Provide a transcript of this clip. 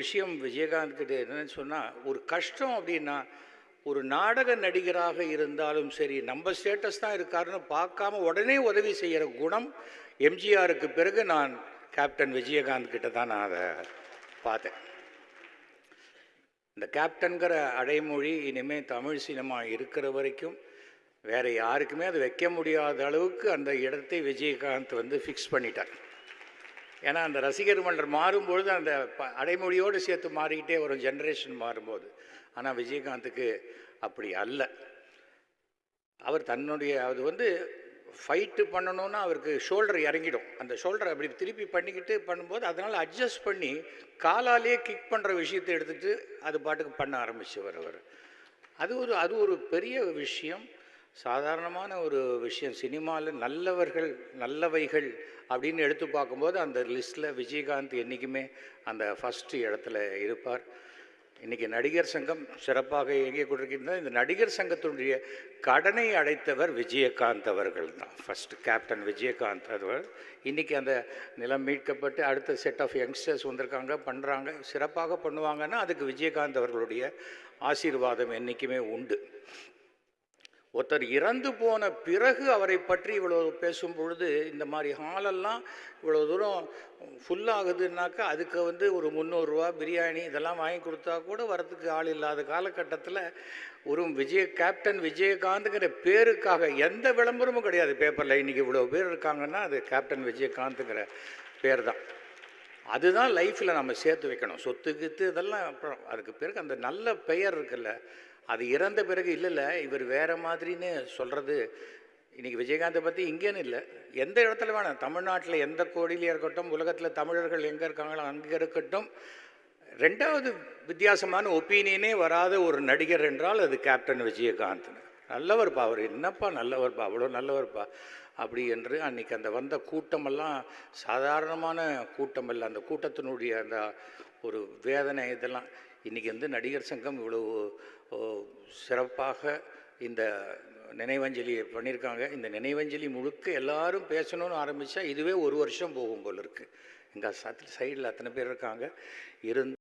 விஷயம் விஜயகாந்த் கிட்ட என்னன்னு சொன்னால் ஒரு கஷ்டம் அப்படின்னா ஒரு நாடக நடிகராக இருந்தாலும் சரி நம்ம ஸ்டேட்டஸ் தான் இருக்காருன்னு பார்க்காம உடனே உதவி செய்கிற குணம் எம்ஜிஆருக்கு பிறகு நான் கேப்டன் விஜயகாந்த் கிட்ட தான் நான் அதை பார்த்தேன். இந்த கேப்டன்கிற அடைமொழி இனிமேல் தமிழ் சினிமா இருக்கிற வரைக்கும் வேறு யாருக்குமே அது வைக்க முடியாத அளவுக்கு அந்த இடத்தை விஜயகாந்த் வந்து ஃபிக்ஸ் பண்ணிட்டார். ஏன்னா அந்த ரசிகர் மன்றம் மாறும்பொழுது அந்த ப- அடைமொழியோடு சேர்த்து மாறிக்கிட்டே வரும் ஜென்ரேஷன் மாறும்போது. ஆனால் விஜயகாந்துக்கு அப்படி அல்ல. அவர் தன்னுடைய அது வந்து ஃபைட்டு பண்ணணும்னா அவருக்கு ஷோல்டர் இறங்கிடும். அந்த ஷோல்டர் அப்படி திருப்பி பண்ணிக்கிட்டு பண்ணும்போது அதனால் அட்ஜஸ்ட் பண்ணி காலாலேயே கிக் பண்ணுற விஷயத்தை எடுத்துகிட்டு அது பாட்டுக்கு பண்ண ஆரம்பிச்சவர் அவர். அது ஒரு அது ஒரு பெரிய விஷயம். சாதாரணமான ஒரு விஷயம். சினிமாவில் நல்லவர்கள் நல்லவைகள் அப்படின்னு எடுத்து பார்க்கும்போது அந்த லிஸ்ட்டில் விஜயகாந்த் என்றைக்குமே அந்த ஃபஸ்ட்டு இடத்துல இருப்பார். இன்றைக்கி நடிகர் சங்கம் சிறப்பாக இயங்கிக் கொண்டிருக்கின்றது. இந்த நடிகர் சங்கத்தினுடைய கடனை அடைத்தவர் விஜயகாந்த் அவர்கள் தான். ஃபஸ்ட்டு கேப்டன் விஜயகாந்த் அவர் இன்றைக்கி அந்த நிலம் மீட்கப்பட்டு அடுத்த செட் ஆஃப் யங்ஸ்டர்ஸ் வந்திருக்காங்க பண்ணுறாங்க சிறப்பாக பண்ணுவாங்கன்னா அதுக்கு விஜயகாந்த் அவர்களுடைய ஆசீர்வாதம் என்றைக்குமே உண்டு. ஒருத்தர் இறந்து போன பிறகு அவரை பற்றி இவ்வளோ பேசும் பொழுது இந்த மாதிரி ஹாலெல்லாம் இவ்வளோ தூரம் ஃபுல்லாகுதுன்னாக்கா அதுக்கு வந்து ஒரு முந்நூறுரூவா பிரியாணி இதெல்லாம் வாங்கி கொடுத்தா கூட வரத்துக்கு ஆள் இல்லாத காலகட்டத்தில் ஒரு விஜய கேப்டன் விஜயகாந்துங்கிற பேருக்காக எந்த விளம்பரமும் கிடையாது. பேப்பரில் இன்றைக்கி இவ்வளோ பேர் இருக்காங்கன்னா அது கேப்டன் விஜயகாந்துங்கிற பேர் தான் அதுதான் லைஃப்பில் நம்ம சேர்த்து வைக்கணும். சொத்து கித்து இதெல்லாம் அப்புறம் அதுக்கு பிறகு அந்த நல்ல பெயர் இருக்குல்ல அது இறந்த பிறகு இல்லைல்ல இவர் வேறு மாதிரின்னு சொல்கிறது இன்றைக்கி விஜயகாந்தை பற்றி இங்கேன்னு இல்லை. எந்த இடத்துல வேணாம் தமிழ்நாட்டில் எந்த கோடியிலையும் இருக்கட்டும் உலகத்தில் தமிழர்கள் எங்கே இருக்காங்களோ அங்கே இருக்கட்டும் ரெண்டாவது வித்தியாசமான ஒப்பீனியனே வராத ஒரு நடிகர் என்றால் அது கேப்டன் விஜயகாந்த். நல்லவர்ப்பா அவர். என்னப்பா நல்லவர்ப்பா அவ்வளோ நல்லவர்ப்பா அப்படி என்று அன்றைக்கி அந்த வந்த கூட்டமெல்லாம் சாதாரணமான கூட்டம் இல்லை அந்த கூட்டத்தினுடைய அந்த ஒரு வேதனை இதெல்லாம் இன்றைக்கி வந்து நடிகர் சங்கம் இவ்வளவு சிறப்பாக இந்த நினைவஞ்சலியை பண்ணியிருக்காங்க. இந்த நினைவஞ்சலி முழுக்க எல்லாரும் பேசணும்னு ஆரம்பித்தா இதுவே ஒரு வருஷம் போகும் போல் இருக்குது எங்கள் சைடில் அத்தனை பேர் இருக்காங்க. இருந்து